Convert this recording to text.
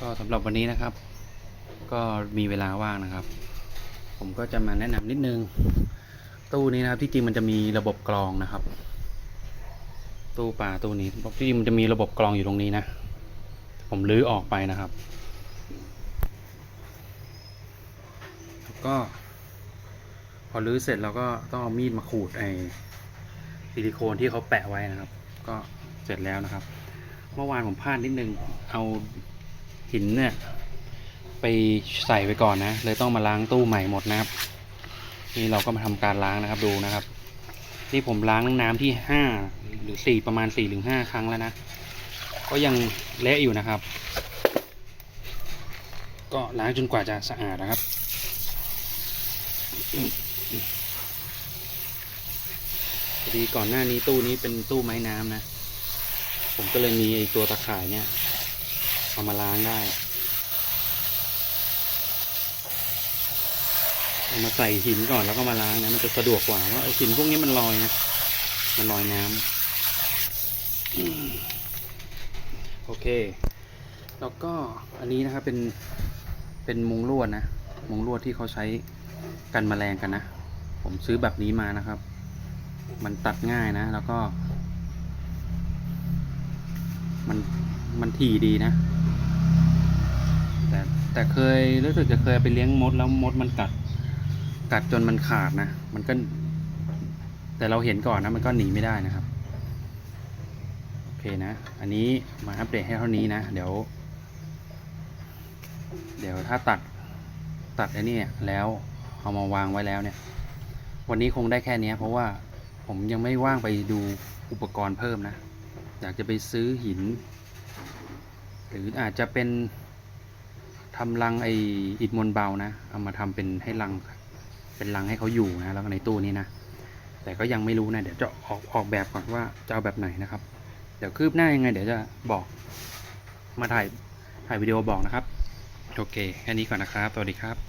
ก็สำหรับวันนี้นะครับ ก็มีเวลาว่างนะครับ ผมก็จะมาแนะนำนิดนึง ตู้นี้นะครับที่จริงมันจะมีระบบกรองนะครับ ตู้ปลาตู้นี้ที่จริงมันจะมีระบบกรองอยู่ตรงนี้นะ ผมลื้อออกไปนะครับ แล้วก็ พอลื้อเสร็จเราก็ต้องเอามีดมาขูดไอ้ซิลิโคนที่เขาแปะไว้นะครับ ก็เสร็จแล้วนะครับ เมื่อวานผมพลาดนิดนึงเอา หินเนี่ยไปใส่ไปก่อนนะ เลยต้องมาล้างตู้ใหม่หมดนะครับ นี่เราก็มาทำการล้างนะครับดูนะครับ นี่ผมล้างน้ำที่ห้าหรือสี่ประมาณสี่ถึงห้าครั้งแล้วนะ ก็ยังเละอยู่นะครับ ก็ล้างจนกว่าจะสะอาดนะครับพอดีก่อนหน้านี้ตู้นี้เป็นตู้ไม้น้ำนะ ผมก็เลยมีตัวตะข่ายเนี่ย เอามาล้างได้ เอามาใส่หินก่อนแล้วก็มาล้างนะ มันจะสะดวกกว่าเพราะหินพวกนี้มันลอยนะ มันลอยน้ำโอเค แล้วก็อันนี้นะครับเป็นเป็นมุงลวดนะ มุงลวดที่เขาใช้กันแมลงกันนะ ผมซื้อแบบนี้มานะครับ มันตัดง่ายนะ แล้วก็ มันมันถี่ดีนะ แต่เคยรู้สึกจะเคยไปเลี้ยงมดแล้วมดมันกัด กัดจนมันขาดนะ มันก็ แต่เราเห็นก่อนนะ มันก็หนีไม่ได้นะครับ โอเคนะ อันนี้มาอัปเดตให้เท่านี้นะ เดี๋ยว เดี๋ยวถ้าตัด ตัดไอ้นี่แล้วเอามาวางไว้แล้วเนี่ย วันนี้คงได้แค่นี้เพราะว่าผมยังไม่ว่างไปดูอุปกรณ์เพิ่มนะ อยากจะไปซื้อหิน หรืออาจจะเป็น ทำรังไออิฐมวลเบานะ เอามาทำเป็นให้รัง เป็นรังให้เขาอยู่นะ แล้วก็ในตู้นี้นะ แต่ก็ยังไม่รู้นะ เดี๋ยวจะออกออกแบบก่อนว่าจะเอาแบบไหนนะครับ เดี๋ยวคืบหน้ายังไง เดี๋ยวจะบอก มาถ่ายถ่ายวิดีโอบอกนะครับ โอเค แค่นี้ก่อนนะครับ สวัสดีครับ